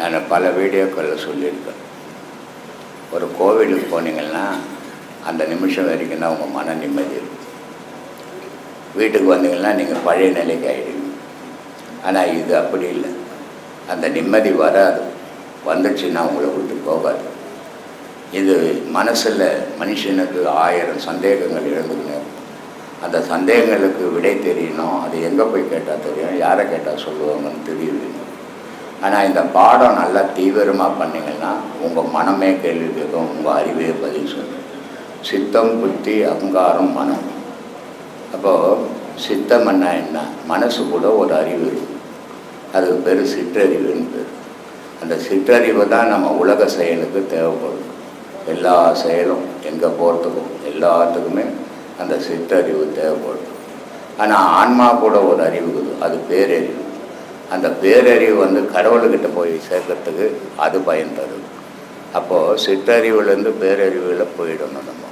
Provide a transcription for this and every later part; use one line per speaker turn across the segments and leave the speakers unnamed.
நான் பல வீடியோக்களில் சொல்லியிருக்கேன். ஒரு கோவிலுக்கு போனீங்கன்னா அந்த நிமிஷம் வரைக்கும் தான் உங்கள் மன நிம்மதி இருக்கும். வீட்டுக்கு வந்தீங்கன்னா நீங்கள் பழைய நிலைக்கு ஆகிடுவீங்க ஆனால் இது அப்படி இல்லை. அந்த நிம்மதி வராது. வந்துச்சுன்னா உங்களை விட்டு போகாது. இது மனசில் மனுஷனுக்கு ஆயிரம் சந்தேகங்கள் எழுந்துக்கணும் அந்த சந்தேகங்களுக்கு விடை தெரியணும். அது எங்கே போய் கேட்டால் தெரியும்? யாரை கேட்டால் சொல்லுவாங்கன்னு தெரியலைங்க. ஆனால் இந்த பாடம் நல்லா தீவிரமாக பண்ணிங்கன்னா உங்கள் மனமே கேள்வி கேட்கும் உங்கள் அறிவே பதில் சொல்லும். சித்தம் புத்தி அகங்காரம் மனம். அப்போது சித்தம் என்ன? மனசு கூட ஒரு அறிவு இருக்கும் அது பேர் சிற்றறிவுன்னு பேர். அந்த சிற்றறிவு தான் நம்ம உலக செயலுக்கு தேவைப்படும். எல்லா செயலும் எங்கே போகிறதுக்கும் எல்லாத்துக்குமே அந்த சிற்றறிவு தேவைப்படும். ஆனால் ஆன்மா கூட ஒரு அறிவு இருக்குது. அது பேரறிவு. அந்த பேரறிவு வந்து கடவுள்கிட்ட போய் சேர்க்கறதுக்கு அது பயன் தருது அப்போது சிற்றறிவுலேருந்து பேரறிவில் போயிடணும் நம்ம.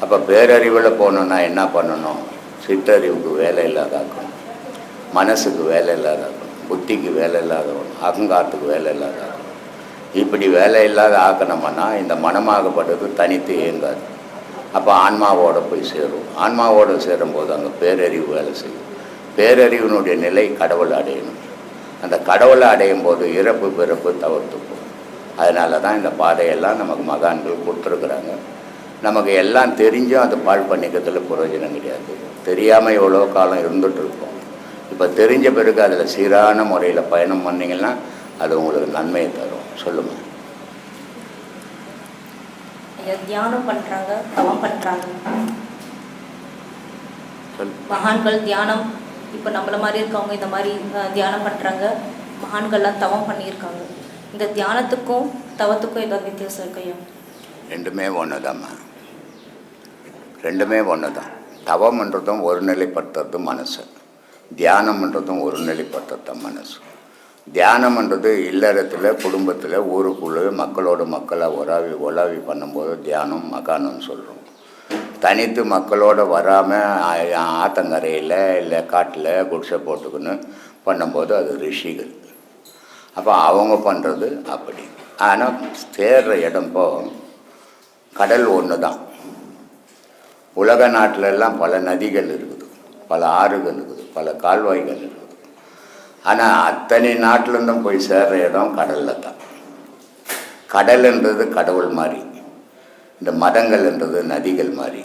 அப்போ பேரறிவில் போகணுன்னா என்ன பண்ணணும்? சிற்றறிவுக்கு வேலை இல்லாதாக்கணும். மனசுக்கு வேலை இல்லாதாக்கணும். புத்திக்கு வேலை இல்லாதவணும் அகங்காரத்துக்கு வேலை இல்லாதாக்கணும். இப்படி வேலை இல்லாத ஆக்கணும்னா இந்த மனமாகப்பட்டது தனித்து இயங்காது. அப்போ ஆன்மாவோட போய் சேரும். ஆன்மாவோட சேரும்போது அங்கே பேரறிவு வேலை செய்யும். பேரறிவினுடைய நிலை கடவுள் அடையணும். அந்த கடவுளை அடையும் போது இறப்பு பிறப்பு தவிர்த்துப்போம் அதனால தான் இந்த பாதையெல்லாம் நமக்கு மகான்கள் கொடுத்துருக்குறாங்க. நமக்கு எல்லாம் தெரிஞ்சும் அது பால் பண்ணிக்கிறதுல பிரயோஜனம் கிடையாது. தெரியாமல் எவ்வளோ காலம் இருந்துட்டு இருக்கோம் இப்போ தெரிஞ்ச பிறகு அதில் சீரான முறையில் பயணம் பண்ணிங்கன்னா அது உங்களுக்கு நன்மையை தரும். சொல்லுங்கள்
தியானம் பண்றாங்க தவம் பண்றாங்க.
சொல்.
மகான்கள் தியானம் இப்போ நம்மள மாதிரி இருக்கவங்க இந்த மாதிரி தியானம் பண்ணுறாங்க மகான்கள்லாம் தவம் பண்ணியிருக்காங்க. இந்த தியானத்துக்கும் தவத்துக்கும் ஏதாவது வித்தியாசம் இருக்கையா
ரெண்டுமே ஒன்று தாம்மா ரெண்டுமே ஒன்று தான் தவம்ன்றதும் ஒருநிலைப்படுத்துறது மனசு. தியானம்ன்றதும் ஒருநிலைப்படுத்துறது தான் மனசு தியானம்ன்றது இல்லறத்தில் குடும்பத்தில் ஊருக்குள்ளே மக்களோட மக்களாக உலாவி உலாவி பண்ணும்போது தியானம் மகானம்னு சொல்கிறோம் தனித்து மக்களோட வராமல் ஆத்தங்கரையில் இல்லை காட்டில் குடிசை போட்டுக்கணும் பண்ணும்போது அது ரிஷிகள். அப்போ அவங்க பண்ணுறது அப்படி. ஆனால் சேர்ற இடம் போ கடல் ஒன்று தான் உலக நாட்டிலெல்லாம் பல நதிகள் இருக்குது பல ஆறுகள் இருக்குது பல கால்வாய்கள் இருக்குது. ஆனால் அத்தனை நாட்டிலேருந்தும் போய் சேர்ற இடம் கடலில் தான். கடல்ன்றது கடவுள் மாதிரி. இந்த மதங்கள்ன்றது நதிகள் மாதிரி.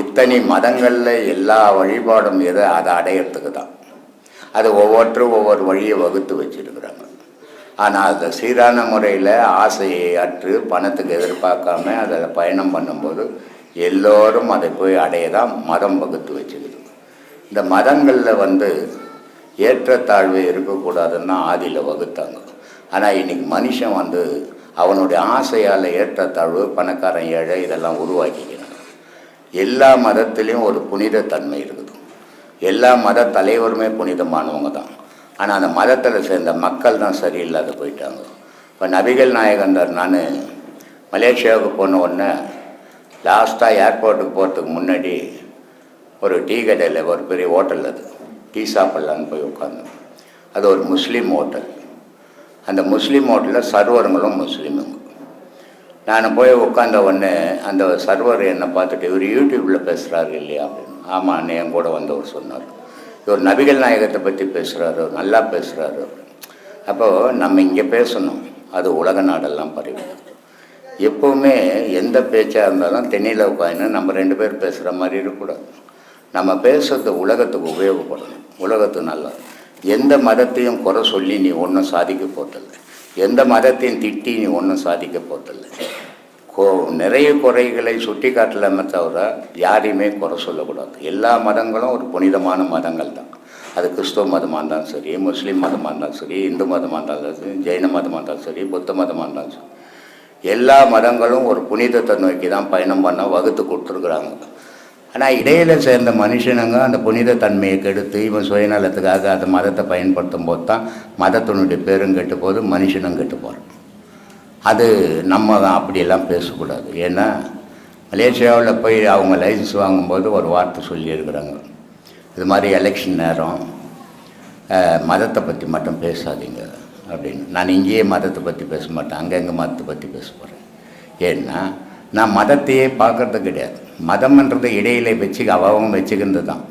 இத்தனை மதங்களில் எல்லா வழிபாடும் எது அதை அடையிறதுக்கு தான். அது ஒவ்வொருத்தரும் ஒவ்வொரு வழியை வகுத்து வச்சிருக்கிறாங்க. ஆனால் அதை சீரான முறையில் ஆசையை அற்று பணத்துக்கு எதிர்பார்க்காம அதில் பயணம் பண்ணும்போது எல்லோரும் அதை போய் அடைய தான் மதம் வகுத்து வச்சுக்குது. இந்த மதங்களில் வந்து ஏற்றத்தாழ்வு இருக்கக்கூடாதுன்னு ஆதியில் வகுத்தாங்க. ஆனால் இன்னைக்கு மனுஷன் வந்து அவனுடைய ஆசையால் ஏற்றத்தாழ்வு பணக்காரன் ஏழை இதெல்லாம் உருவாக்கிக்கிறான். எல்லா மதத்திலையும் ஒரு புனித தன்மை இருக்குது. எல்லா மத தலைவருமே புனிதமானவங்க தான். ஆனால் அந்த மதத்தில் சேர்ந்த மக்கள் தான் சரியில்லாத போயிட்டாங்க. இப்போ நபிகள் நாயகந்தார் நான் மலேசியாவுக்கு போன உடனே லாஸ்ட்டாக ஏர்போர்ட்டுக்கு போகிறதுக்கு முன்னாடி ஒரு டீ கடையில் ஒரு பெரிய ஹோட்டல் அது. டீ சாப்பிட்லான்னு போய் உட்காந்தோம் அது ஒரு முஸ்லீம் ஹோட்டல் அந்த முஸ்லீம் ஹோட்டலில் சர்வருங்களும் முஸ்லீமுங்க. நான் போய் உட்காந்த உடனே அந்த சர்வர் என்னை பார்த்துட்டு இவர் யூடியூப்பில் பேசுகிறாரு இல்லையா அப்படின்னு. ஆமாம் என் கூட வந்தவர் சொன்னார். இவர் நபிகள் நாயகத்தை பற்றி பேசுகிறாரு நல்லா பேசுகிறாரு அப்போது நம்ம இங்கே பேசணும். அது உலக நாடெல்லாம் பரவி எப்போவுமே எந்த பேச்சாக இருந்தாலும் தென்னையில் உட்காந்து நம்ம ரெண்டு பேர் பேசுகிற மாதிரி இருக்கக்கூடாது. நம்ம பேசுறது உலகத்துக்கு உபயோகப்படணும். உலகத்துக்கு நல்லா. எந்த மதத்தையும் குறை சொல்லி நீ ஒன்றும் சாதிக்க போதில்லை எந்த மதத்தையும் திட்டி நீ ஒன்றும் சாதிக்க போதில்லை கோ நிறைய குறைகளை சுட்டி காட்டலாமே தவிர யாரையுமே குறை சொல்லக்கூடாது. எல்லா மதங்களும் ஒரு புனிதமான மதங்கள் தான். அது கிறிஸ்துவ மதமாக இருந்தாலும் சரி முஸ்லீம் மதமாக இருந்தாலும் சரி இந்து மதமாக இருந்தாலும் சரி ஜெயின மதமாக இருந்தாலும் சரி புத்த மதமாக இருந்தாலும் சரி. எல்லா மதங்களும் ஒரு புனிதத்தை நோக்கி தான் பயணம் பண்ண வகுத்து கொடுத்துருக்குறாங்க. ஆனால் இடையில் சேர்ந்த மனுஷனுங்க அந்த புனித தன்மையை கெடுத்து இவன் சுயநலத்துக்காக அந்த மதத்தை பயன்படுத்தும் போது தான் மதத்தினுடைய பேரும் கெட்டு போது மனுஷனும் கெட்டு போகிறான் அது நம்ம தான் அப்படியெல்லாம் பேசக்கூடாது. ஏன்னா மலேசியாவில் போய் அவங்க லைசன்ஸ் வாங்கும்போது ஒரு வார்த்தை சொல்லியிருக்கிறாங்க. இது மாதிரி எலெக்ஷன் நேரம் மதத்தை பற்றி மட்டும் பேசாதீங்க அப்படின்னு. நான் இங்கேயே மதத்தை பற்றி பேச மாட்டேன் அங்கங்கே மதத்தை பற்றி பேச போகிறேன் ஏன்னா நான் மதத்தையே பார்க்கறது கிடையாது. மதம்ன்றது இடையில வச்சு அவகம் வச்சுக்கிறது தான்.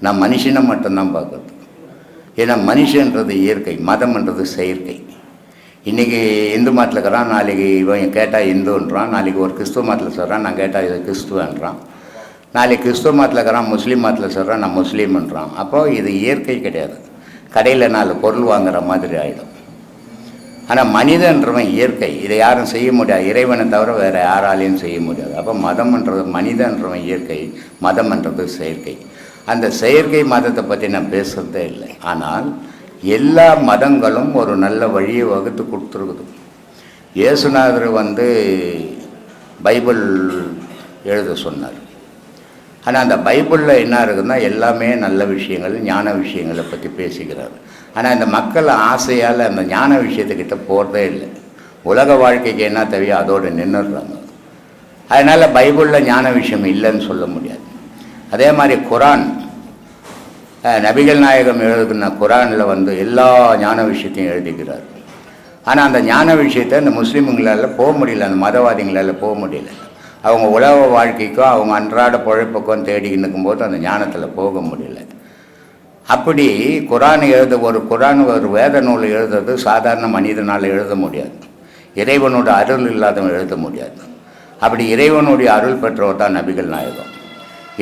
நான் மனுஷனை மட்டும்தான் பார்க்கறது. ஏன்னா மனுஷன்றது இயற்கை மதம்ன்றது செயற்கை. இன்றைக்கி இந்து மதத்தில் இருக்கிறான் நாளைக்கு இவன் கேட்டால் இந்துன்றான் நாளைக்கு ஒரு கிறிஸ்துவ மதத்தில் சொல்கிறான் நான் கேட்டால் இது கிறிஸ்துவன்றான். நாளைக்கு கிறிஸ்துவ மதத்தில் இருக்கிறான் முஸ்லீம் மதத்தில் சொல்கிறான் நான் முஸ்லீம்ன்றான். அப்போது இது இயற்கை கிடையாது. கடையில் நாலு பொருள் வாங்குகிற மாதிரி ஆகிடும் ஆனால் மனிதன்றவன் இயற்கை. இதை யாரும் செய்ய முடியாது. இறைவனை தவிர வேறு யாராலையும் செய்ய முடியாது. அப்போ மதம்ன்றது மனிதன்றவன் இயற்கை மதம்ன்றது செயற்கை. அந்த செயற்கை மதத்தை பற்றி நான் பேசுகிறதே இல்லை. ஆனால் எல்லா மதங்களும் ஒரு நல்ல வழியை வகுத்து கொடுத்துருக்குது. இயேசுநாதர் வந்து பைபிள் எழுத சொன்னார். ஆனால் அந்த பைபிளில் என்ன இருக்குதுன்னா எல்லாமே நல்ல விஷயங்கள் ஞான விஷயங்களை பற்றி பேசிக்கிறார். ஆனால் இந்த மக்கள் ஆசையால் அந்த ஞான விஷயத்துக்கிட்ட போகிறதே இல்லை. உலக வாழ்க்கைக்கு என்ன தேவையோ அதோடு நின்றுடுறாங்க அதனால் பைபிளில் ஞான விஷயம் இல்லைன்னு சொல்ல முடியாது. அதே மாதிரி குரான் நபிகள் நாயகம் எழுதுன குரானில் வந்து எல்லா ஞான விஷயத்தையும் எழுதிக்கிறார். ஆனால் அந்த ஞான விஷயத்தை இந்த முஸ்லீமுங்களால் போக முடியல அந்த மதவாதிகளால் போக முடியல. அவங்க உலக வாழ்க்கைக்கும் அவங்க அன்றாட பொழைப்புக்கும் தேடிக்கின்னு இருக்கும்போது அந்த ஞானத்தில் போக முடியல. அப்படி குரான் எழுத ஒரு குரான் ஒரு வேத நூல் எழுதுறது சாதாரண மனிதனால் எழுத முடியாது. இறைவனோட அருள் இல்லாதவன் எழுத முடியாது. அப்படி இறைவனுடைய அருள் பெற்றவர் தான் நபிகள் நாயகம்.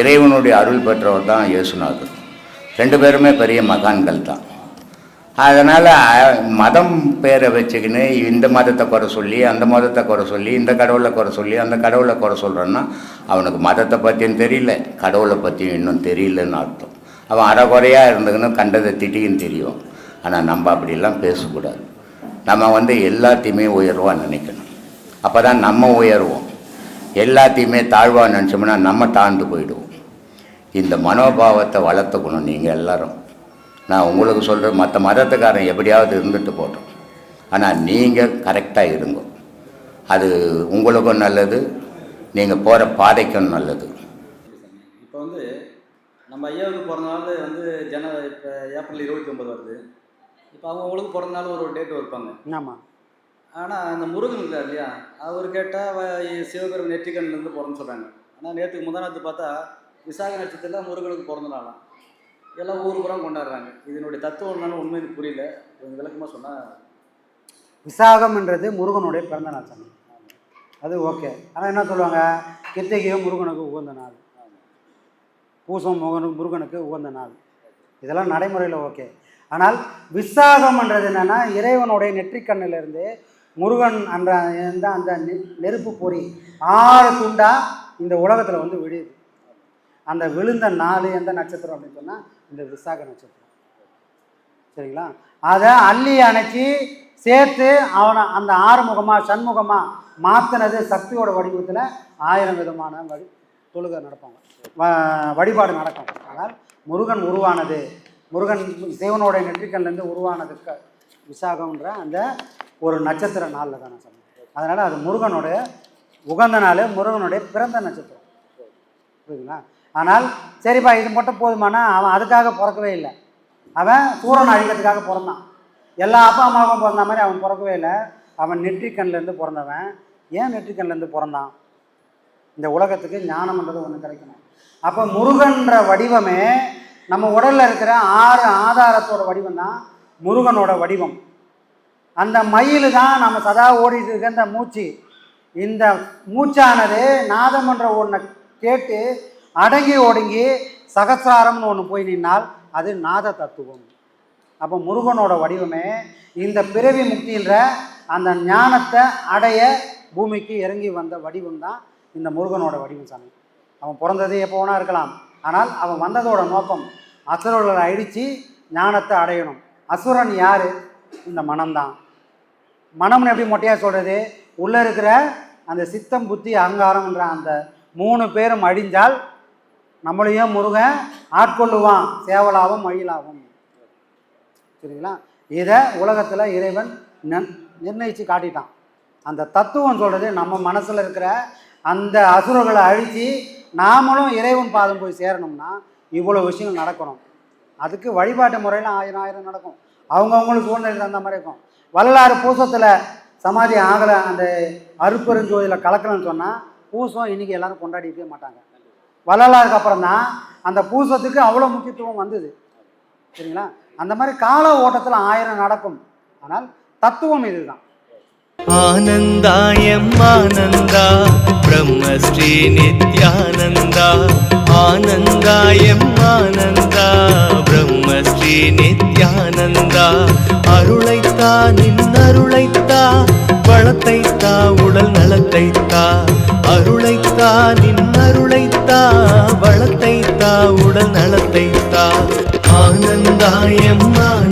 இறைவனுடைய அருள் பெற்றவர் தான் இயேசுநாதர். ரெண்டு பேருமே பெரிய மகான்கள் தான். அதனால் மதம் பேரை வச்சுக்கின்னு இந்த மதத்தை குறை சொல்லி அந்த மதத்தை குறை சொல்லி இந்த கடவுளை குறை சொல்லி அந்த கடவுளை குறை சொல்கிறேன்னா அவனுக்கு மதத்தை பற்றியும் தெரியல கடவுளை பற்றியும் இன்னும் தெரியலன்னு அர்த்தம். அவன் அறகுறையாக இருந்துக்குன்னு கண்டதை திட்டின்னு தெரியும். ஆனால் நம்ம அப்படிலாம் பேசக்கூடாது. நம்ம வந்து எல்லாத்தையுமே உயர்வாக நினைக்கணும். அப்போ தான் நம்ம உயர்வோம். எல்லாத்தையுமே தாழ்வாக நினச்சோம்னா நம்ம தாழ்ந்து போயிடுவோம். இந்த மனோபாவத்தை வளர்த்துக்கணும் நீங்கள் எல்லோரும். நான் உங்களுக்கு சொல்கிறேன் மற்ற மதத்துக்காரன் எப்படியாவது இருந்துட்டு போட்டோம் ஆனால் நீங்கள் கரெக்டாக இருங்க. அது உங்களுக்கும் நல்லது. நீங்கள் போகிற பாதைக்கும் நல்லது.
நம்ம ஐயாவுக்கு பிறந்த நாள் வந்து ஜன இப்போ ஏப்ரல் இருபத்தி ஒன்பது வருது. இப்போ அவங்களுக்கு பிறந்த நாள் ஒரு டேட் வைப்பாங்க.
ஆமாம்
ஆனால் அந்த முருகன் இருக்கார் இல்லையா? அவர் கேட்டால் சிவபெருமன் நெற்றிக்கண்ணிலேருந்து பிறந்து சொல்கிறாங்க ஆனால் நேற்றுக்கு முந்தா நாத்து பார்த்தா விசாக நட்சத்திரத்தில் முருகனுக்கு பிறந்த நாளாம். எல்லாம் ஊர் புறம் கொண்டாடுறாங்க. இதனுடைய தத்துவம் என்னன்னு உண்மை எனக்கு புரியல. கொஞ்சம் விளக்கமாக சொன்னால்
விசாகம்ன்றது முருகனுடைய பிறந்த நாள் சாமி அது ஓகே ஆனால் என்ன சொல்லுவாங்க? கிருத்திகையும் முருகனுக்கு உகந்த நாள். பூசம் முகனும் முருகனுக்கு உகந்த நாள். இதெல்லாம் நடைமுறையில் ஓகே. ஆனால் விசாகம்ன்றது என்னென்னா இறைவனுடைய நெற்றிக்கண்ணிலிருந்து முருகன் அந்த அந்த அந்த நெ- நெருப்பு பொறி ஆறு துண்டா இந்த உலகத்தில் வந்து விழுது. அந்த விழுந்த நாள் எந்த நட்சத்திரம் அப்படின்னு சொன்னால் இந்த விசாக நட்சத்திரம். சரிங்களா? அதை அள்ளி அணைச்சி சேர்த்து அவனை அந்த ஆறுமுகமாக சண்முகமாக மாற்றினது சக்தியோட வடிவத்தில் ஆயிரம் விதமான வழி தொழுகை நடப்பாங்க. வ- வழிபாடு நடக்கும். ஆனால் முருகன் உருவானது முருகன் தேவனோட நெற்றிக்கண்லேருந்து உருவானது க விசாகம்ன்ற அந்த ஒரு நட்சத்திர நாளில் தான் நான் சொன்னேன். அதனால் அது முருகனுடைய உகந்த நாள் முருகனுடைய பிறந்த நட்சத்திரம். புரியுதுங்களா? ஆனால் சரிப்பா இது மட்டும் போதுமானா அவன் அதுக்காக பிறக்கவே இல்லை. அவன் சூரன் அழிக்கிறதுக்காக பிறந்தான். எல்லா அப்பா அம்மாவுக்கும் பிறந்த மாதிரி அவன் பிறக்கவே இல்லை. அவன் நெற்றிக்கண்லேருந்து பிறந்தவன். ஏன் நெற்றிக்கண்லேருந்து பிறந்தான்? இந்த உலகத்துக்கு ஞானம்ன்றது ஒன்று கிடைக்கணும். அப்போ முருகன்ற வடிவமே நம்ம உடலில் இருக்கிற ஆறு ஆதாரத்தோட வடிவம் தான் முருகனோட வடிவம். அந்த மயில் தான் நம்ம சதா ஓடிட்டு இருக்க இந்த மூச்சு. இந்த மூச்சானது நாதமன்ற ஒன்றை கேட்டு அடங்கி ஒடுங்கி சகசாரம்னு ஒன்று போய் நின்னால் அது நாத தத்துவம். அப்போ முருகனோட வடிவமே இந்த பிறவி முக்தின்ற அந்த ஞானத்தை அடைய பூமிக்கு இறங்கி வந்த வடிவம் தான் இந்த முருகனோட வடிவம் சாமி. அவன் பிறந்தது எப்போ வேணா இருக்கலாம். ஆனால் அவன் வந்ததோட நோக்கம் அசுரர்களை அழித்து ஞானத்தை அடையணும். அசுரன் யார்? இந்த மனம்தான். மனம்னு எப்படி மொட்டையாக சொல்கிறது உள்ளே இருக்கிற அந்த சித்தம் புத்தி அகங்காரம்ன்ற அந்த மூணு பேரும் அழிஞ்சால் நம்மளையும் முருகன் ஆட்கொள்ளுவான். சேவலாகவும் மயிலாவும். சரிங்களா? இதை உலகத்தில் இறைவன் நிர்ணயித்து காட்டிட்டான். அந்த தத்துவம் சொல்கிறது நம்ம மனசில் இருக்கிற அந்த அசுரர்களை அழித்து நாமளும் இறைவன் பாதம் போய் சேரணும்னா இவ்வளோ விஷயங்கள் நடக்கணும். அதுக்கு வழிபாட்டு முறையில் ஆயிரம் ஆயிரம் நடக்கும். அவங்கவுங்களுக்கு சூழ்நிலை தகுந்த மாதிரி இருக்கும். வரலாறு பூசத்தில் சமாதி ஆகலை அந்த அருப்பெருஞ்சோதியில் கலக்கலன்னு சொன்னால் பூசம் இன்றைக்கி எல்லாரும் கொண்டாடிக்கவே மாட்டாங்க. வரலாறுக்கு அப்புறம் தான் அந்த பூசத்துக்கு அவ்வளோ முக்கியத்துவம் வந்தது. சரிங்களா? அந்த மாதிரி கால ஓட்டத்தில் ஆயிரம் நடக்கும். ஆனால் தத்துவம் இதுதான்.
आनन्दायम् आनन्दा ब्रह्मश्री नित्यानन्दा आनन्दायम् आनन्दा ब्रह्मश्री नित्यानन्दा அருளைத்தா நின்னருளைத்தா வளத்தைத்தா உடல் நலத்தைத்தா அருளைத்தா நின்னருளைத்தா வளத்தைத்தா உடல் நலத்தைத்தா ஆனந்தாயம் ஆனந்தா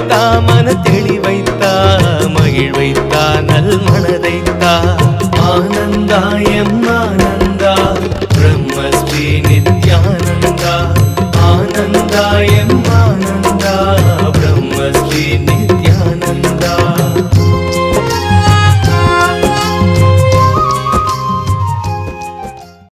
வைத்தா மன தெளிவைத்தா மகிழ்வைத்தா நல் மனதைத்தா. ஆனந்தாயம் நான்